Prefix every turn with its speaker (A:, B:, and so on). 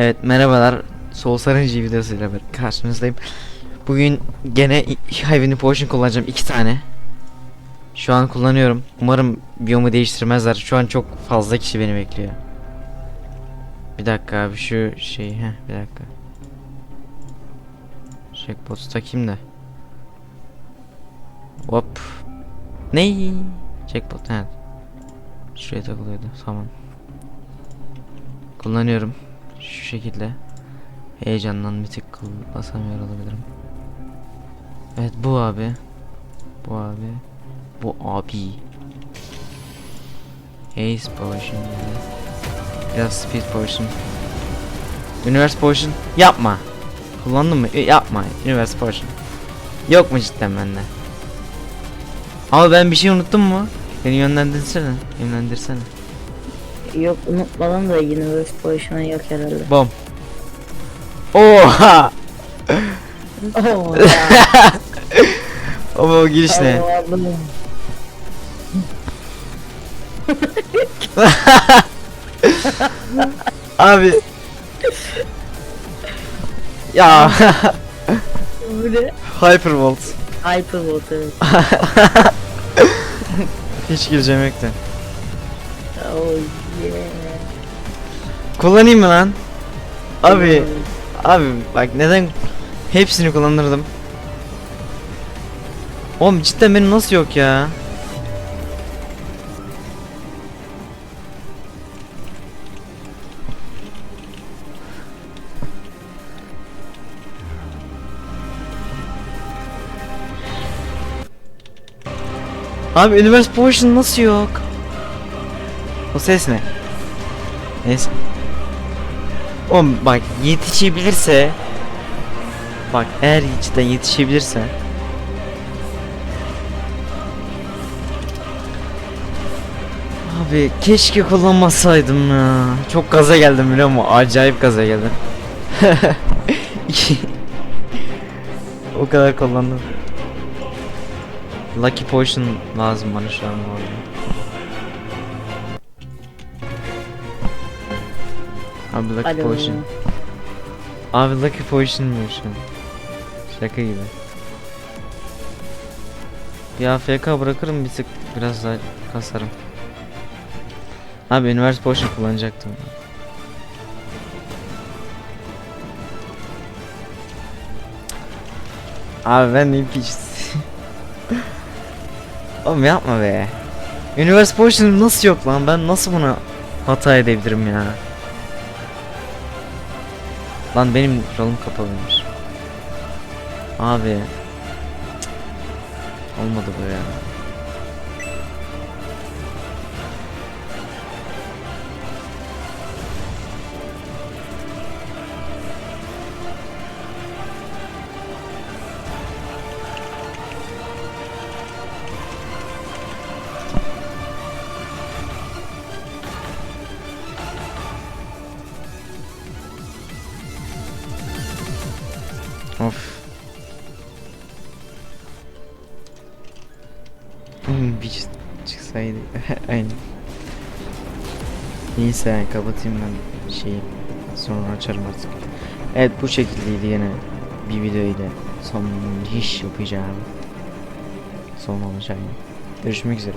A: Evet merhabalar. Soul Sarıncı videosuyla karşınızdayım. Bugün gene Hayvani Potion kullanacağım iki tane. Şu an kullanıyorum. Umarım biyomu değiştirmezler. Şu an çok fazla kişi beni bekliyor. Bir dakika abi şu şey heh bir dakika. Checkbox'u takayım da. Hop. Ney? Checkbox evet. Şuraya takılıyordu tamam. Kullanıyorum. Şu şekilde. Heyecandan bir tık basamıyor olabilirim. Evet bu abi. Bu abi. Bu abi. Ace Potion. Biraz Speed Potion. Universe Potion. Yapma. Kullandın mı? E, yapma. Universe Potion. Yok mu cidden bende? Ama ben bir şey unuttum mu? Beni yönlendirsene. Yönlendirsene.
B: Yok unutmadım da Universe Potion'a yok herhalde.
A: Bom. Oha!
B: Oh ya.
A: Ama o giriş ne?
B: Allah'ım.
A: Abi. ya
B: Bu ne?
A: Hypervolt.
B: Hypervolt evet.
A: Hiç gireceğim yok da. Kullanayım mı lan? Abi, abi bak neden hepsini kullanırdım. Oğlum cidden benim nasıl yok ya? Abi Universe Potion nasıl yok? O ses ne? Neyse. Oğlum bak yetişebilirse Bak eğer cidden yetişebilirse Abi keşke kullanmasaydım ya Çok gaza geldim biliyor musun? Acayip gaza geldim O kadar kullandım Lucky Potion lazım bana şu an bu. Abi Lucky
B: Alo.
A: Potion Abi Lucky Potion mu şu an? Şaka gibi. Ya FK bırakırım bir tık biraz daha kasarım. Abi Universe Potion kullanacaktım. Abi ben neyim piç. Oğlum yapma be. Universe Potion nasıl yok lan? Ben nasıl buna hata edebilirim ya? Lan benim rolüm kapalıymış. Abi. Cık. Olmadı bu ya. Of. Hmm, bir çıksaydı. Aynen. Neyse kapatayım ben şeyi. Sonra açarım artık. Evet bu şekildeydi yine bir videoyla son iş yapacağım. Son olacak. Görüşmek üzere.